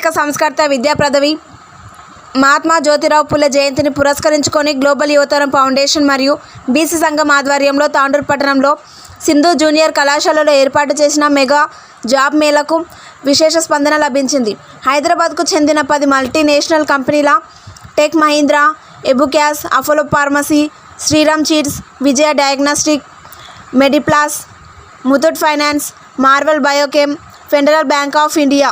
సాంఘిక సంస్కర్త విద్యాప్రదవి మహాత్మా జ్యోతిరావు పుల్ల జయంతిని పురస్కరించుకొని గ్లోబల్ యువతరం ఫౌండేషన్ మరియు బీసీ సంఘం ఆధ్వర్యంలో తాండూరు పట్టణంలో సింధు జూనియర్ కళాశాలలో ఏర్పాటు చేసిన మెగా జాబ్ మేళకు విశేష స్పందన లభించింది. హైదరాబాద్కు చెందిన పది మల్టీనేషనల్ కంపెనీల tech Mahindra ఎబుక్యాస్ Apollo pharmacy Shriram chits Vijaya diagnostic Medplus Muthoot finance Marvel biochem Federal bank of India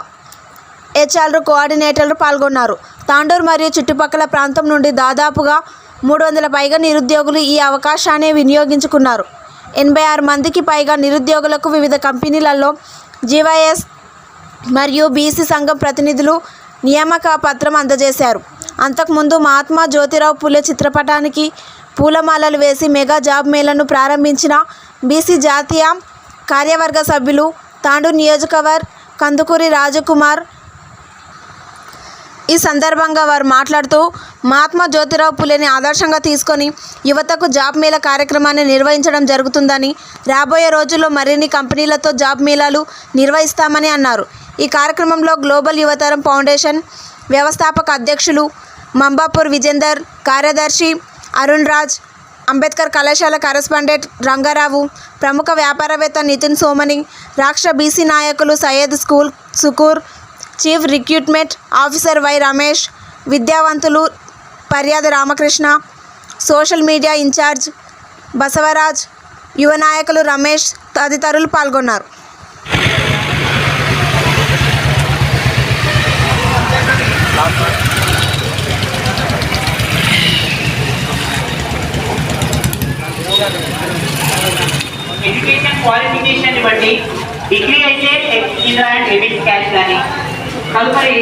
హెచ్ఆర్లు కోఆర్డినేటర్లు పాల్గొన్నారు. తాండూరు మరియు చుట్టుపక్కల ప్రాంతం నుండి దాదాపుగా మూడు వందల పైగా నిరుద్యోగులు ఈ అవకాశాన్ని వినియోగించుకున్నారు. ఎనభై ఆరు మందికి పైగా నిరుద్యోగులకు వివిధ కంపెనీలలో జీవైఎస్ మరియు బీసీ సంఘం ప్రతినిధులు నియామక పత్రం అందజేశారు. అంతకుముందు మహాత్మా జ్యోతిరావు పులే చిత్రపటానికి పూలమాలలు వేసి మెగా జాబ్ మేళను ప్రారంభించిన బీసీ జాతీయ కార్యవర్గ సభ్యులు తాండూరు నియోజకవర్గ కందుకూరి రాజకుమార్ ఈ సందర్భంగా వారు మాట్లాడుతూ మహాత్మా జ్యోతిరావు పులేని ఆదర్శంగా తీసుకొని యువతకు జాబ్ మేళా కార్యక్రమాన్ని నిర్వహించడం జరుగుతుందని రాబోయే రోజుల్లో మరిన్ని కంపెనీలతో జాబ్ మేళాలు నిర్వహిస్తామని అన్నారు. ఈ కార్యక్రమంలో గ్లోబల్ యువతరం ఫౌండేషన్ వ్యవస్థాపక అధ్యక్షులు మంబాపూర్ విజేందర్ కార్యదర్శి అరుణ్ రాజ్ అంబేద్కర్ కళాశాల కరెస్పాండెంట్ రంగారావు ప్రముఖ వ్యాపారవేత్త నితిన్ సోమని రాష్ట్ర బీసీ నాయకులు Syed school Shukur chief recruitment officer Y Ramesh విద్యావంతులు పర్యాద Ramakrishna social media incharge Basavaraj యువ నాయకులు రమేష్ తదితరులు పాల్గొన్నారు ఎడ్యుకేషన్ క్వాలిఫికేషన్ బట్టి డిగ్రీ అయితే ఇంద్రా క్యాష్ కానీ తదుపరి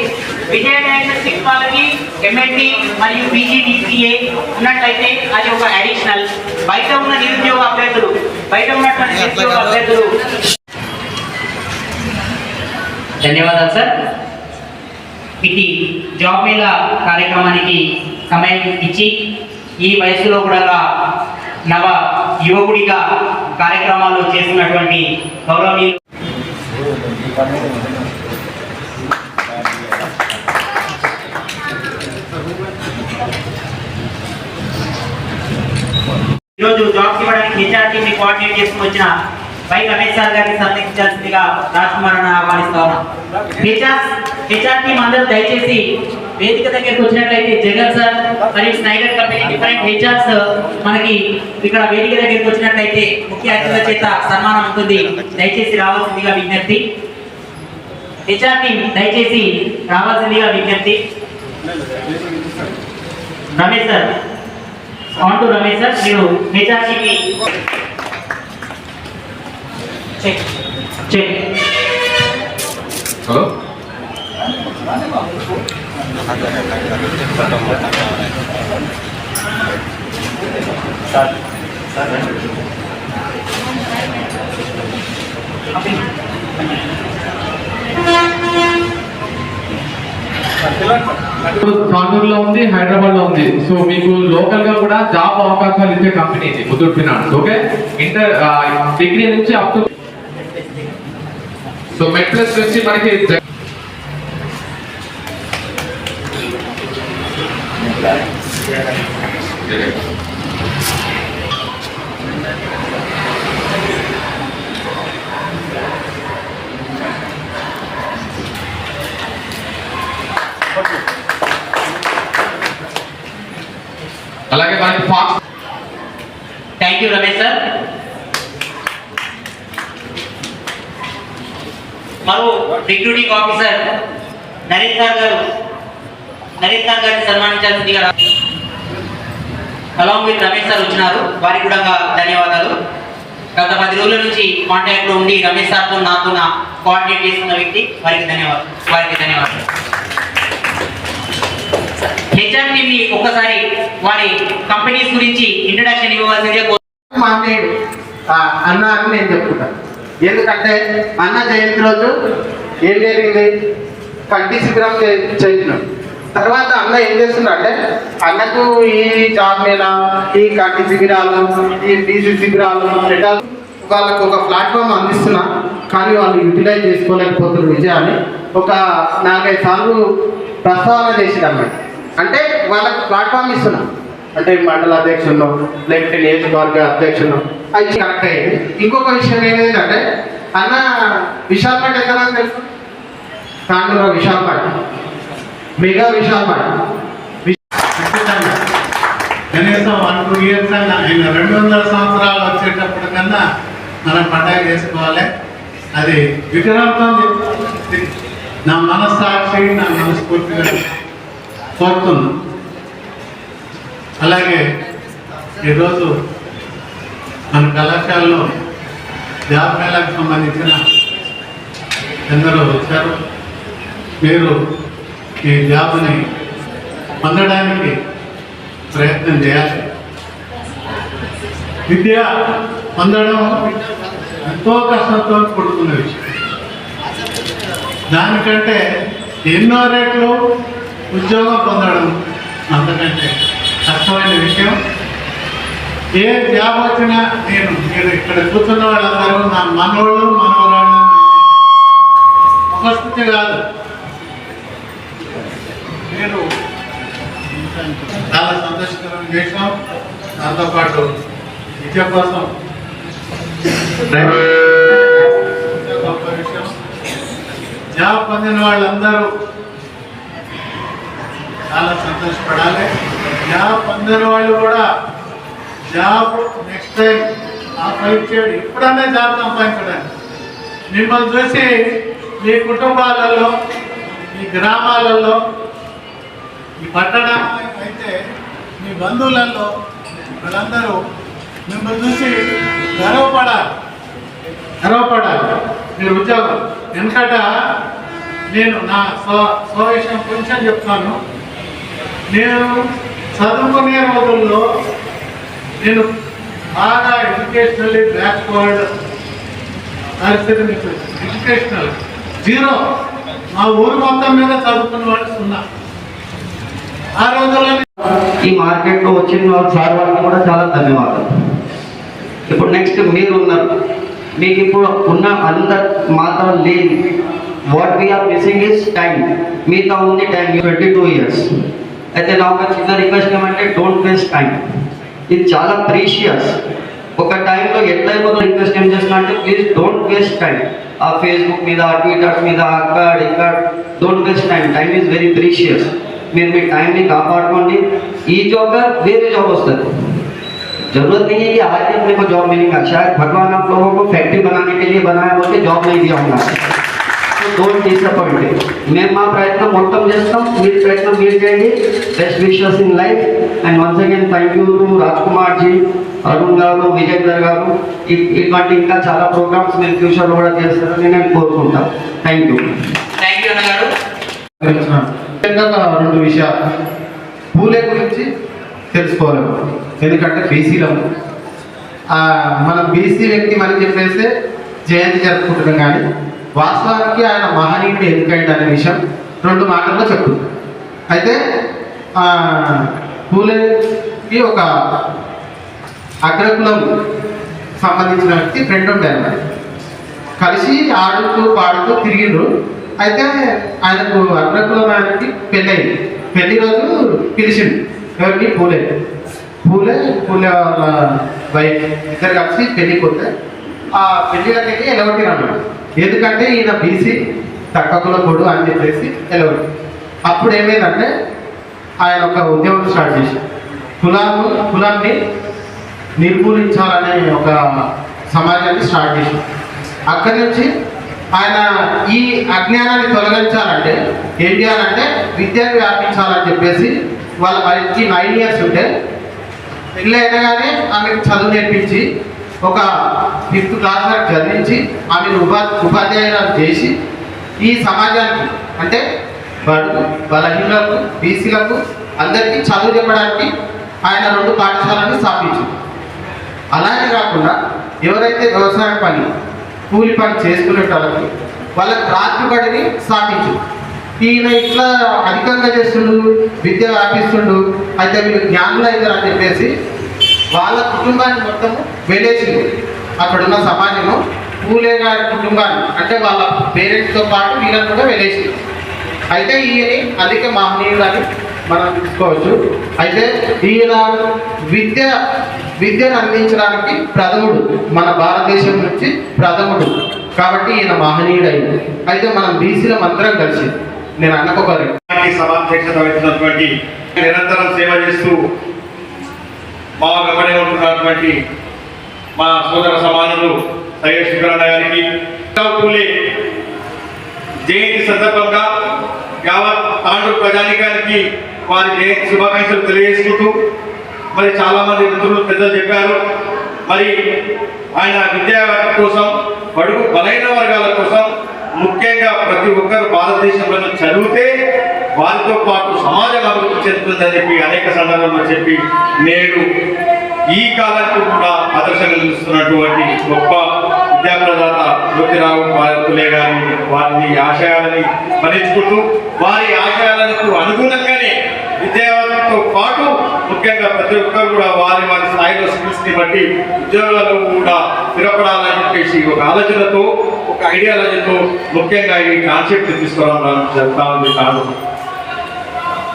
విజయ డయాగ్నోస్టిక్ వాళ్ళకి ఎంఎల్టీ మరియు పీజీడీసీఏ ఉన్నట్లయితే అది ఒక అడిషనల్ బయట ఉన్న నిరుద్యోగ అభ్యర్థులు బయట ఉన్నటువంటి నిరుద్యోగ అభ్యర్థులు. ధన్యవాదాలు సార్ ఇది జాబ్ మేళా కార్యక్రమానికి సమయం ఇచ్చి ఈ వయసులో కూడా నవ యువకుడిగా కార్యక్రమాలు చేస్తున్నటువంటి గౌరవనీయులు. ఈరోజు జాబ్స్ ఇవ్వడానికి హెచ్ఆర్ని కోఆర్డినేట్ చేసుకుని వచ్చిన వై రమేష్ సార్ గారిని సందర్శించాల్సిందిగా రాజ్ అని ఆహ్వానిస్తా ఉన్నాం. హెచ్ఆర్ హెచ్ఆర్ అందరూ దయచేసి వేదిక దగ్గరికి వచ్చినట్లయితే జగన్ సార్ మరియు స్నైడర్ కంపెనీ డిఫరెంట్ హెచ్ఆర్స్ మనకి ఇక్కడ వేదిక దగ్గరికి వచ్చినట్లయితే ముఖ్య అతిథుల చేత సన్మానం ఉంటుంది. దయచేసి రావాల్సిందిగా విజ్ఞప్తి. హెచ్ఆర్టీ దయచేసి రావాల్సిందిగా విజ్ఞప్తి. Ramesh sir. On to Ramesh sir మీరు హెచ్ఆర్సీకి చెక్ చెక్ హలో తాండూరులో ఉంది హైదరాబాద్లో ఉంది సో మీకు లోకల్గా కూడా జాబ్ అవకాశాలు ఇచ్చే కంపెనీ ఇది Muthoot finance okay inter degree నుంచి అప్ టు సో మెట్రస్ ప్లస్ నుంచి మనకి Yeah అలాగే మనకి ఫాక్స్ థ్యాంక్ యూ రమేష్ సార్ మరో recruiting officer Naresh sir garu Naresh sir గారిని సన్మానించాల్సిందిగా అలాంగ్ విత్ రమేష్ సార్ వచ్చినారు. వారికి కూడా ధన్యవాదాలు. గత పది రోజుల నుంచి కాంటాక్ట్లో ఉండి రమేష్ సార్తో నాతో నా కోఆర్డినేట్ చేస్తున్న వ్యక్తి. వారికి ధన్యవాదాలు. వారికి ధన్యవాదాలు. హెచ్ఆర్ టీమ్ ఒక్కసారి వారి కంపెనీస్ గురించి ఇంట్రడక్షన్ ఇవ్వవలసిందిగా కోరు- మాట్లాడు అన్న అని నేను చెప్పుకుంటాను ఎందుకంటే అన్న జయంతి రోజు ఏం జరిగింది? కంటి శిబిరం చేసినాం. తర్వాత అన్న ఏం చేస్తున్నాడంటే అన్నకు ఈ జాబ్ మీద ఈ కంటి శిబిరాలు ఈ డీసీ శిబిరాలు వాళ్ళకు ఒక ప్లాట్ఫామ్ అందిస్తున్నా కానీ వాళ్ళు యూటిలైజ్ చేసుకోలేకపోతున్న విజయాన్ని. ఒక నాలుగైదు సార్లు ప్రస్తావన చేసిందన్నమాట అంటే వాళ్ళకి ప్లాట్ఫామ్ ఇస్తున్నాం. అంటే మండల అధ్యక్షుల్లో లేకపోతే నియోజకవర్గ అధ్యక్షుల్లో. అది కరెక్ట్ అయ్యింది. ఇంకొక విషయం ఏంటంటే అన్న విశాఖపట్నం పాట్ ఎక్కడ తెలుసు? తాండూరు విశాఖపట్నం మెగా విశాఖపట్నం కనీసం వన్ టూ ఇయర్స్ అయినా ఆయన రెండు వందల సంవత్సరాలు వచ్చేటప్పుడు కన్నా మనం పండగ చేసుకోవాలి. అది విగ్రహంతో నా మనస్సాక్షి నా మనస్ఫూర్తిగా కోరుతున్నా అలాగే ఈరోజు మన కళాశాలలో జాబ్ మేళకు సంబంధించిన ఎందరో వచ్చారు. మీరు ఈ జాబ్ని పొందడానికి ప్రయత్నం చేయాలి. విద్య పొందడం ఎంతో కష్టంతో కూడుకున్న విషయం. దానికంటే ఎన్నో రేట్లు ఉద్యోగం పొందడం అంతకంటే కష్టమైన విషయం. ఏ జాబ్ వచ్చినా నేను మీరు ఇక్కడ కూర్చున్న వాళ్ళందరూ నా మనవాళ్ళు మనవరాళ్ళు ఒక స్థితి కాదు. నేను చాలా సంతోషకరమైన విషయం దాంతో పాటు విద్య కోసం గొప్ప విషయం. జాబ్ పొందిన వాళ్ళందరూ సంతోషపడాలి జాబ్ పొందిన వాళ్ళు కూడా జాబ్ నెక్స్ట్ టైం ఆ ఫైట్ చేయడం. ఎప్పుడన్నా జాబ్ సంపాదించడానికి. మిమ్మల్ని చూసి మీ కుటుంబాలలో మీ గ్రామాలలో ఈ పట్టణం అయితే మీ బంధువులలో వాళ్ళందరూ మిమ్మల్ని చూసి గర్వపడాలి. గర్వపడాలి. మీరు ఉద్యోగం. ఎందుకంటే నేను నా స్వ స్వ విషయం కొంచెం చెప్తాను. నేను చదువుకునే రోజుల్లో నేను బాగా ఎడ్యుకేషనల్లీ బ్యాక్వర్డ్ పరిస్థితి మీకు ఎడ్యుకేషనల్ జీరో. మా ఊరు మొత్తం మీద చదువుకున్న వాళ్ళు సున్నా. ఆ రోజుల్లో ఈ మార్కెట్లో వచ్చిన వాళ్ళు సార్ వాళ్ళకి కూడా చాలా ధన్యవాదాలు. ఇప్పుడు నెక్స్ట్ మీరు ఉన్నారు మీకు ఇప్పుడు ఉన్న అందరు మాత్రం లేదు what we are missing is time మీతో ఉంది టైం ట్వంటీ టూ ఇయర్స్ అయితే నా ఒక చిన్న రిక్వెస్ట్ ఏమంటే డోంట్ వేస్ట్ టైం ఇది చాలా ప్రీషియస్ ఒక టైంలో ఎట్లయిపోతుందో రిక్వెస్ట్ ఏం చేస్తున్నా అంటే ప్లీజ్ డోంట్ వేస్ట్ టైం ఆ ఫేస్బుక్ మీద ట్విట్టర్స్ మీద అక్కడ ఇక్కడ don't waste time time is very precious మీరు మీ टाइम కాపాడుకోండి ఈ जॉब का వేరే जॉब వస్తుంది जरूरत नहीं है कि आज ही अपने को जॉब मिलेगा शायद भगवान आप लोगों को फैक्ट्री बनाने के लिए बनाया बोल के जॉब नहीं दिया होगा డోంట్ తీసుకోండి మేము మా ప్రయత్నం మొత్తం చేస్తాం. మీరు ప్రయత్నం మీరు చేయండి. Best wishes in life and once again thank you to G Arun garu Vijender garu ఇటువంటి ఇంకా చాలా ప్రోగ్రామ్స్ మీరు ఫ్యూచర్లో కూడా చేస్తారని నేను కోరుకుంటాను థ్యాంక్ యూ థ్యాంక్ యూ రెండు విషయాలు. పూలే గురించి తెలుసుకోవాలి. ఎందుకంటే బీసీలం మనం బీసీ వ్యక్తి మనం చెప్పేస్తే జయంతి జరుపుకుంటున్నాం కానీ వాస్తవానికి ఆయన మహనీయుడు ఎందుకైంది అనే విషయం రెండు మాటల్లో చెప్పు. అయితే పూలేకి ఒక అగ్రకులం సంబంధించిన వ్యక్తి ఫ్రెండ్ ఉండే అన్నమాట కలిసి ఆడుతూ పాడుతూ తిరిగిండ్రు. అయితే ఆయనకు అగ్రకులం ఆయనకి పెళ్ళయింది. పెళ్ళి రోజు పిలిచిండు. ఎవరికి పూలే. పూలే పూలే వాళ్ళ వైఫ్ ఇద్దరు కలిసి పెళ్ళి పోతే ఆ పెళ్ళి వెళ్ళి ఎలవటి అన్నమాట ఎందుకంటే ఈయన బీసీ తక్కువ కొడు అని చెప్పేసి ఎలవట్టి అప్పుడు ఏమైందంటే ఆయన ఒక ఉద్యమం స్టార్ట్ చేసి కులాలు కులాన్ని నిర్మూలించాలనే ఒక సమాజాన్ని స్టార్ట్ చేసి అక్కడి నుంచి ఆయన ఈ అజ్ఞానాన్ని తొలగించాలంటే ఏం చేయాలంటే విద్యను వ్యాపించాలని చెప్పేసి వాళ్ళ వారికి నైన్ ఇయర్స్ ఉంటే పెళ్ళి అయినా కానీ ఆమెకు చదువు నేర్పించి ఒక ఫిఫ్త్ క్లాస్ వరకు చదివించి ఆమెను ఉపా ఉపాధ్యాయురాలు చేసి ఈ సమాజానికి అంటే బడుగు బలహీనులకు బీసీలకు అందరికీ చదువు చెప్పడానికి ఆయన రెండు పాఠశాలను స్థాపించింది అలానే కాకుండా ఎవరైతే వ్యవసాయ పని కూలి పని చేసుకునే వాళ్ళకి వాళ్ళకి రాత్రి బడిని స్థాపించు ఈయన ఇట్లా అధికంగా చేస్తుండు విద్య వ్యాపిస్తుండు అయితే వీళ్ళు జ్ఞానులు అవుతారు చెప్పేసి వాళ్ళ కుటుంబాన్ని మొత్తము వెళ్ళేసింది. అక్కడున్న సమాజము పూలే గారి కుటుంబాన్ని అంటే వాళ్ళ పేరెంట్స్తో పాటు వీళ్ళని కూడా వెళ్ళేసింది. అయితే ఈయన అధిక మహనీయుడు అని మనం తీసుకోవచ్చు. అయితే ఈయన విద్య విద్యను అందించడానికి ప్రథముడు మన భారతదేశం నుంచి ప్రథముడు. కాబట్టి ఈయన మహనీయుడైంది అయితే మనం బీసీల మంత్రం కలిసి నేను అన్నకొకరి ఈ సభాధ్యక్షత వహించినటువంటి నిరంతరం సేవ చేస్తూ మా వెంబడి ఉంటున్నటువంటి మా సోదర సమానులు సయ్యద్ శుక్రాన్న గారికి పూలే జయంతి సందర్భంగా యావత్ తాండూరు ప్రజానికానికి వారి జయంతి శుభాకాంక్షలు తెలియజేసుకుంటూ మరి చాలామంది మిత్రులు పెద్దలు చెప్పారు. మరి ఆయన విద్యా కోసం బడుగు బలైన వర్గాల కోసం ముఖ్యంగా ప్రతి ఒక్కరు భారతదేశంలో చదివితే వారితో పాటు సమాజం అభివృద్ధి చెందుతుందని చెప్పి అనేక సందర్భాల్లో చెప్పి నేడు ఈ కాలానికి కూడా ఆదర్శంగా చూస్తున్నటువంటి గొప్ప విద్యాప్రదాత జ్యోతిరావు పులే గారి వారిని ఆశయాలని స్మరించుకుంటూ వారి ఆశయాలకు అనుగుణంగానే విద్యావంతో పాటు ముఖ్యంగా ప్రతి ఒక్కరు కూడా వారి వారి స్థాయిలో స్కిల్స్ని బట్టి ఉద్యోగాలు కూడా స్థిరపడాలని చెప్పేసి ఒక ఆలోచనతో ఒక ఐడియాలజీతో ముఖ్యంగా ఈ కాన్సెప్ట్ తీసుకురావడం జరుగుతా ఉంది. కాదు.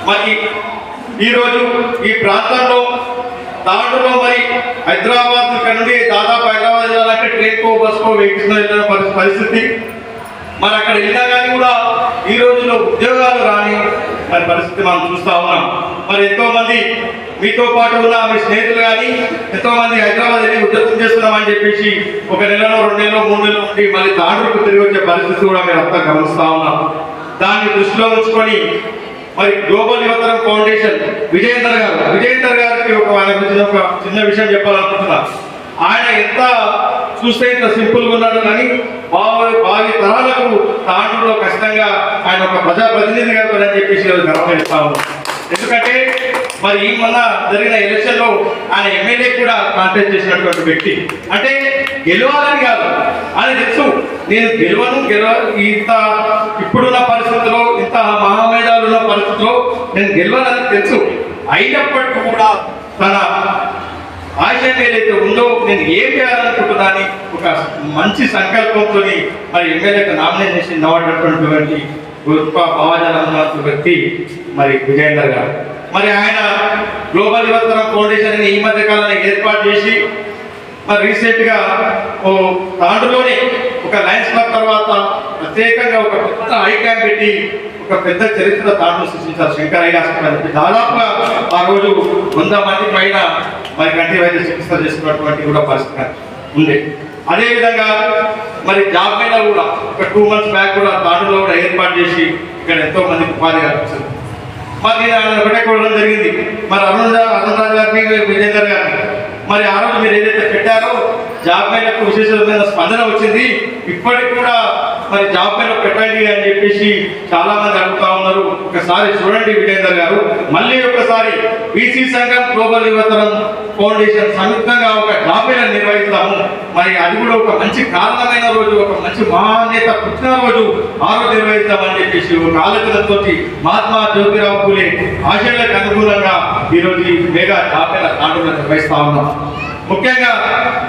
మరి ఈరోజు ఈ ప్రాంతంలో దాంట్లో మరి. హైదరాబాద్ నుండి దాదాపు హైదరాబాద్ వెళ్ళాలంటే ట్రైన్కో బస్కో వెహికల్స్ వెళ్ళిన పరిస్థితి? మరి అక్కడ వెళ్ళినా కానీ కూడా ఈ రోజుల్లో ఉద్యోగాలు రాని మరి పరిస్థితి మనం చూస్తా ఉన్నాం. మరి ఎంతో మంది మీతో పాటు ఉన్న మీ స్నేహితులు కానీ ఎంతో మంది హైదరాబాద్ వెళ్ళి ఉద్యోగం చేస్తున్నామని చెప్పేసి ఒక నెలలో రెండు నెలలో మూడు నెలలు ఉండి మళ్ళీ తాండ్రుకు తిరిగి వచ్చే పరిస్థితి కూడా మేము అంతా గమనిస్తా ఉన్నాం. దాన్ని దృష్టిలో ఉంచుకొని మరి గ్లోబల్ యువతరం ఫౌండేషన్ విజయేందర్ గారు. విజయేందర్ గారికి ఒక ఆయన గురించి ఒక చిన్న విషయం చెప్పాలనుకుంటున్నా. ఆయన ఎంత చూస్తే ఇంత సింపుల్గా ఉన్నాడు కానీ భావి భావి తరాలకు తాండూరులో ఖచ్చితంగా ఆయన ఒక ప్రజా ప్రతినిధిగా కూడా అని చెప్పేసి ఈరోజు గర్వం ఎందుకంటే మరి ఈ మొన్న జరిగిన ఎలక్షన్లో ఆయన ఎమ్మెల్యే కూడా కాంటెస్ట్ చేసినటువంటి వ్యక్తి. అంటే గెలవాలని కాదు. అని తెలుసు నేను గెలవను గెలవ ఇంత ఇప్పుడున్న పరిస్థితుల్లో ఇంత మహామేధాలు ఉన్న పరిస్థితుల్లో నేను గెలవాలని తెలుసు. అయినప్పటికీ కూడా తన ఆశయం ఏదైతే ఉందో నేను ఏం చేయాలనుకుంటున్నాని ఒక మంచి సంకల్పంతో మరి ఎమ్మెల్యేకి నామినేషన్ అవ్వటటువంటి గొప్ప భావజాలం ఉన్న వ్యక్తి మరి విజయేందర్ గారు. మరి ఆయన గ్లోబల్ యువతరం ఫౌండేషన్ ఈ మధ్య కాలంలో ఏర్పాటు చేసి మరి రీసెంట్గా ఓ దాంట్లోనే ఒక లయన్స్ క్లబ్ తర్వాత ప్రత్యేకంగా ఒక పెద్ద ఐ పెట్టి ఒక పెద్ద చరిత్ర దాంట్లో సృష్టించారు శంకరయ్య ఐ దాదాపుగా ఆ రోజు వంద మంది పైన మరి కంటి వైద్య చికిత్స చేసుకున్నటువంటి కూడా పరిస్థితి ఉండే. అదేవిధంగా మరి జాబ్ మీద కూడా ఒక టూ మంత్స్ బ్యాక్ కూడా దాడులో కూడా ఏర్పాటు చేసి ఇక్కడ ఎంతో మందికి ఉపాధి కల్పించారు. మరి ఆయన ఒకటే జరిగింది. మరి అరుణ్ అరుణ్ రాజు గారిని విజేందర్ గారిని. మరి ఆ రోజు మీరు ఏదైతే పెట్టారో జాబ్ మేళకు విశేషమైన స్పందన వచ్చింది. ఇప్పటికి కూడా మరి జాబ్ మేళ పెట్టండి అని చెప్పేసి చాలా మంది అడుగుతా ఉన్నారు. ఒకసారి చూడండి విజేందర్ గారు. మళ్ళీ ఒకసారి బీసీ సంఘం గ్లోబల్ యువతరం ఫౌండేషన్ సంయుక్తంగా ఒక జాబ్ మేళ నిర్వహిస్తాము. మరి అది కూడా ఒక మంచి కారణమైన రోజు ఒక మంచి మహానేత పుట్టిన రోజు ఆ రోజు నిర్వహిస్తామని చెప్పేసి ఒక ఆలోచనతో మహాత్మా జ్యోతిరావు పూలే ఆశయాలకు అనుగుణంగా ఈరోజు ఈ మెగా జాబ్ మేళ నిర్వహిస్తా ఉన్నాం. ముఖ్యంగా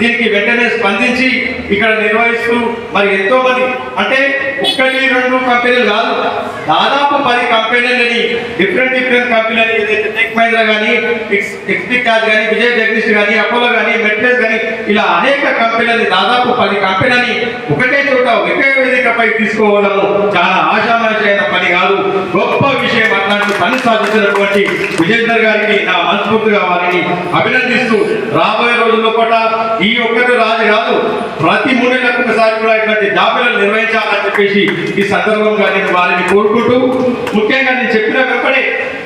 దీనికి వెంటనే స్పందించి ఇక్కడ నిర్వహిస్తూ మరి ఎంతో మంది అంటే ఒక్కటి రెండు కంపెనీలు కాదు దాదాపు పది కంపెనీలని డిఫరెంట్ డిఫరెంట్ కంపెనీలు ఏదైతే టెక్ మహీంద్రా కానీ ఎక్స్పికాజ్ కానీ విజయ్ జగదీష్ కానీ అపోలో కానీ మెట్లేస్ కానీ ఇలా అనేక కంపెనీలని దాదాపు పది కంపెనీలని ఒకటే చోట ఒకే వేదికపై తీసుకోవడము చాలా ఆశామాషైన పని కాదు. గొప్ప విషయం అట్లాంటి పని సాధించినటువంటి విజేందర్ గారికి నా మనస్ఫూర్తిగా వారిని అభినందిస్తూ రాబోయే రోజుల్లో ఈ ఒక్కటి రాజు కాదు. ప్రతి మూడేళ్ళకు ఒకసారి కూడా ఇట్లాంటి జాబితాలు నిర్వహించాలని చెప్పేసి ఈ సందర్భంగా నేను వారిని కోరుకుంటూ ముఖ్యంగా నేను చెప్పిన వెంబడే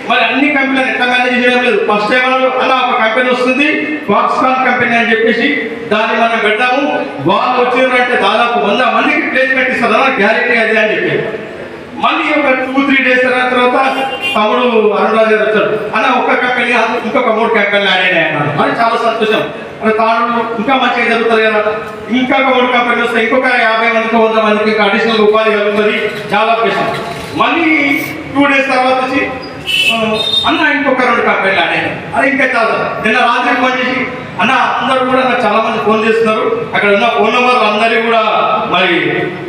మరి అన్ని కంపెనీలు ఎట్లా మేనేజ్ చేయడం లేదు. ఫస్ట్ టైం అలా ఒక కంపెనీ వస్తుంది ఫాక్స్కాన్ కంపెనీ అని చెప్పేసి దాన్ని మనం పెడతాము. వాళ్ళు వచ్చినారంటే దాదాపు వంద మందికి ప్లేస్మెంట్ ఇస్తారు గ్యారెంటీ అదే అని చెప్పి మళ్ళీ ఒక టూ త్రీ డేస్ తర్వాత తమ్ముడు అరుణ్ రాజు గారు వచ్చాడు అన్న ఒక్క కంపెనీ ఇంకొక మూడు కంపెనీలు ఆడాయి అన్నారు. మరి చాలా సంతోషం. మరి తాను ఇంకా మంచిగా జరుగుతుంది కదా. ఇంకా ఒక మూడు కంపెనీ వస్తే ఇంకొక యాభై మందికి వంద మందికి ఇంకా అడిషనల్ ఉపాధి కలుగుతుంది. చాలా బెస్ట్ మళ్ళీ టూ డేస్ తర్వాత వచ్చి అన్న ఇంకొక రెండు కంపెనీలు అనేది అది ఇంకా చాలా. నిన్న రాత్రి ఫోన్ చేసి అన్న అందరూ కూడా నాకు చాలా మంది ఫోన్ చేస్తున్నారు. అక్కడ ఉన్న ఫోన్ నెంబర్లు అందరికీ కూడా మరి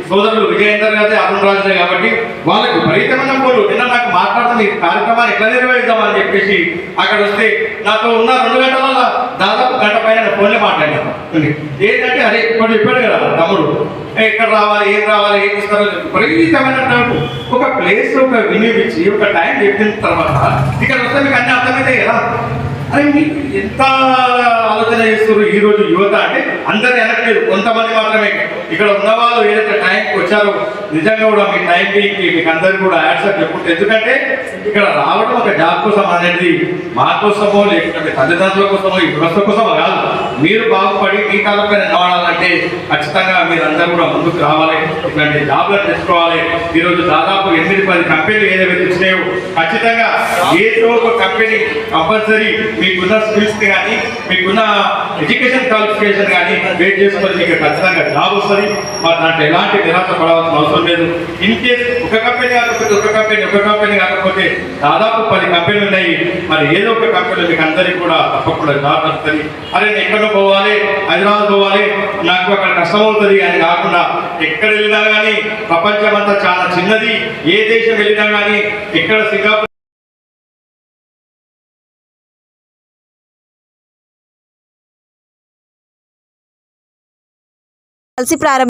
సోదరులు విజయేందర్ గారి అరుణ్ రాజులే కాబట్టి వాళ్ళకి విపరీతమైన ఫోన్లు నిన్న నాకు మాట్లాడతాం ఈ కార్యక్రమాన్ని ఎట్లా నిర్వహిద్దామని చెప్పేసి అక్కడ వస్తే నాతో ఉన్న రెండు గంటల దాదాపు గంట పైన ఫోన్లే మాట్లాడాను. ఏంటంటే అరే ఇప్పుడు చెప్పాడు కదా తమ్ముడు ఎక్కడ రావాలి ఏం రావాలి ఏం ఇస్తారో విపరీతమైన డౌట్ ఒక ప్లేస్ ఒక వినియోగించి ఒక టైం చెప్పిన తర్వాత ఇక్కడ వస్తే మీకు అన్ని అర్థమైతాయి కదా. అరే మీకు ఎంత ఆలోచన చేస్తారు ఈ రోజు యువత అంటే అందరు వెనకలేదు కొంతమంది మాత్రమే. ఇక్కడ ఉన్న వాళ్ళు ఏదైతే టైంకి వచ్చారో నిజంగా కూడా మీ టైంకి మీకు అందరికి కూడా యాడ్సప్ చెప్పుకుంటారు ఎందుకంటే ఇక్కడ రావడం ఒక జాబ్ కోసం అనేది మా కోసమో లేకుంటే తల్లిదండ్రుల కోసమో ఈ వ్యవస్థ కోసమో కాదు. మీరు బాగుపడి మీ కాలంపై నిలబడాలంటే ఖచ్చితంగా మీరందరూ కూడా ముందుకు రావాలి. ఇట్లాంటి జాబ్లు తెచ్చుకోవాలి. ఈరోజు దాదాపు ఎనిమిది పది కంపెనీలు ఏదైతే వచ్చినాయో ఖచ్చితంగా ఏదో ఒక కంపెనీ కంపల్సరీ మీకున్న స్కిల్స్ కానీ మీకున్న ఎడ్యుకేషన్ క్వాలిఫికేషన్ కానీ వెయిట్ చేసుకొని మీకు ఖచ్చితంగా జాబ్ వస్తుంది. మరి దాంట్లో ఎలాంటి నిరాశ పడవలసిన అవసరం లేదు. ఇన్ కేస్ ఒక కంపెనీ కాకపోతే ఒక కంపెనీ ఒక కంపెనీ కాకపోతే దాదాపు పది కంపెనీలు ఉన్నాయి. మరి ఏదో ఒక కంపెనీ మీకు అందరికీ కూడా తప్పకుండా జాబ్ వస్తుంది అరే నేను ఎక్కడో పోవాలి హైదరాబాద్ పోవాలి నాకు అక్కడ కష్టం అవుతుంది అని కాకుండా ఎక్కడ వెళ్ళినా కానీ ప్రపంచం అంతా చాలా చిన్నది. ఏ దేశం వెళ్ళినా కానీ ఎక్కడ సింగపూర్ కలిసి ప్రారంభ